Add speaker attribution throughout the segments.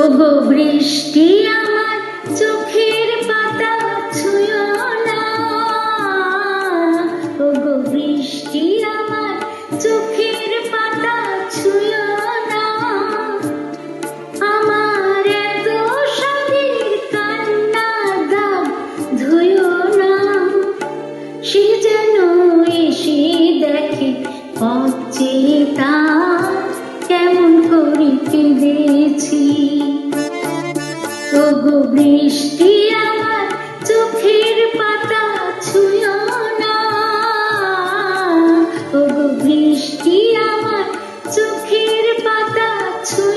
Speaker 1: ওগো বৃষ্টি আমার চোখের পাতা ছুঁয় না। ওগো বৃষ্টি আমার চোখের পাতা ছুঁয় না। আমার এত সাথীর কান্না দাগ ধুয় না। সে যেন এসে দেখে অচেতা কেঁদেছি তবু বৃষ্টি আমার চোখের পাতা ছুঁয় না। তবু বৃষ্টি আমার চোখের পাতা ছুঁয়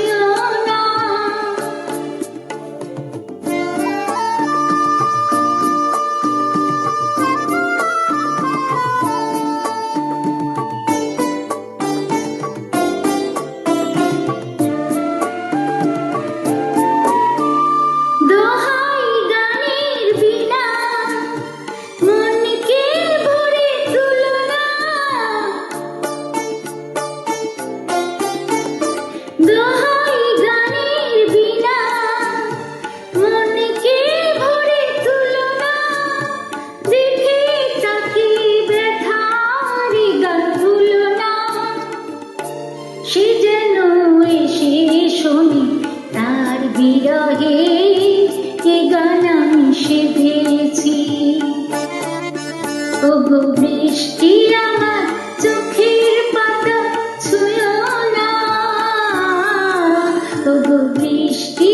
Speaker 1: বিরহে এ গান আমি সেধেছি ওগো বৃষ্টি আমার চোখের পাতা ছুঁয় না। ওগো বৃষ্টি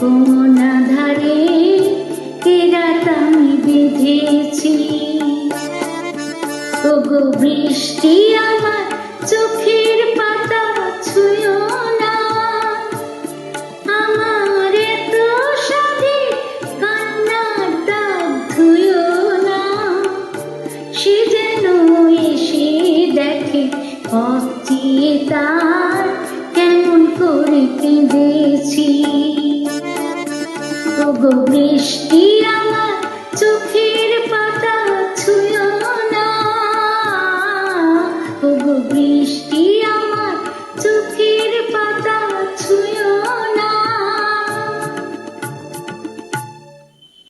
Speaker 1: কোন ধারে রাত আমি বেঁধেছি? বৃষ্টি আমার চোখের পাতা ছুঁয়ো আমার ধুয়ো না। সে যেন দেখে তার কেমন করে কেঁদেছি। ওগো বৃষ্টি আমার চোখে